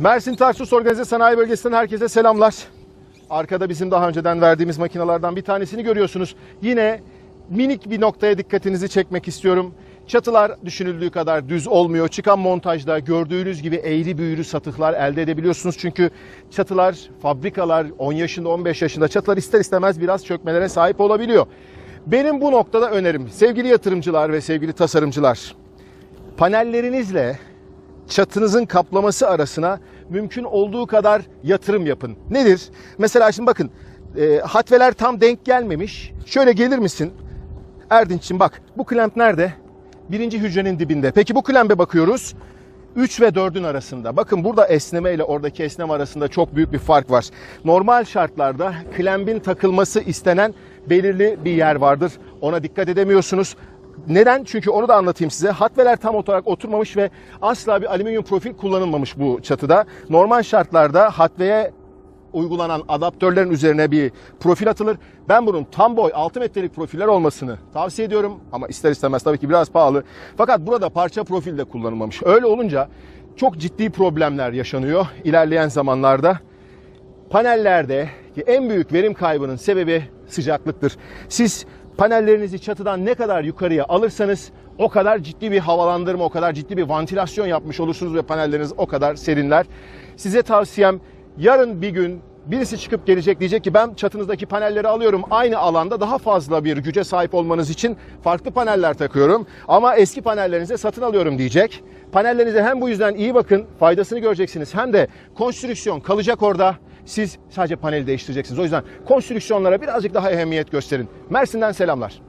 Mersin Tarsus Organize Sanayi Bölgesi'nden herkese selamlar. Arkada bizim daha önceden verdiğimiz makinalardan bir tanesini görüyorsunuz. Yine minik bir noktaya dikkatinizi çekmek istiyorum. Çatılar düşünüldüğü kadar düz olmuyor. Çıkan montajda gördüğünüz gibi eğri büğrü satıklar elde edebiliyorsunuz. Çünkü çatılar, fabrikalar 10 yaşında 15 yaşında çatılar ister istemez biraz çökmelere sahip olabiliyor. Benim bu noktada önerim sevgili yatırımcılar ve sevgili tasarımcılar panellerinizle çatınızın kaplaması arasına mümkün olduğu kadar yatırım yapın. Nedir? Mesela şimdi bakın e, hatveler tam denk gelmemiş. Şöyle gelir misin? Erdinç'im bak bu klemp nerede? Birinci hücrenin dibinde. Peki bu klembe bakıyoruz. 3 ve 4'ün arasında. Bakın burada esneme ile oradaki esneme arasında çok büyük bir fark var. Normal şartlarda klembin takılması istenen belirli bir yer vardır. Ona dikkat edemiyorsunuz. Neden? Çünkü onu da anlatayım size. Hatveler tam olarak oturmamış ve asla bir alüminyum profil kullanılmamış bu çatıda. Normal şartlarda hatveye uygulanan adaptörlerin üzerine bir profil atılır. Ben bunun tam boy 6 metrelik profiller olmasını tavsiye ediyorum. Ama ister istemez tabii ki biraz pahalı. Fakat burada parça profil de kullanılmamış. Öyle olunca çok ciddi problemler yaşanıyor ilerleyen zamanlarda. Panellerde en büyük verim kaybının sebebi sıcaklıktır. Siz panellerinizi çatıdan ne kadar yukarıya alırsanız o kadar ciddi bir havalandırma, o kadar ciddi bir ventilasyon yapmış olursunuz ve panelleriniz o kadar serinler. Size tavsiyem yarın bir gün birisi çıkıp gelecek diyecek ki ben çatınızdaki panelleri alıyorum aynı alanda daha fazla bir güce sahip olmanız için farklı paneller takıyorum ama eski panellerinize satın alıyorum diyecek. Panellerinize hem bu yüzden iyi bakın faydasını göreceksiniz hem de konstrüksiyon kalacak orada. Siz sadece paneli değiştireceksiniz. O yüzden konstrüksiyonlara birazcık daha ehemmiyet gösterin. Mersin'den selamlar.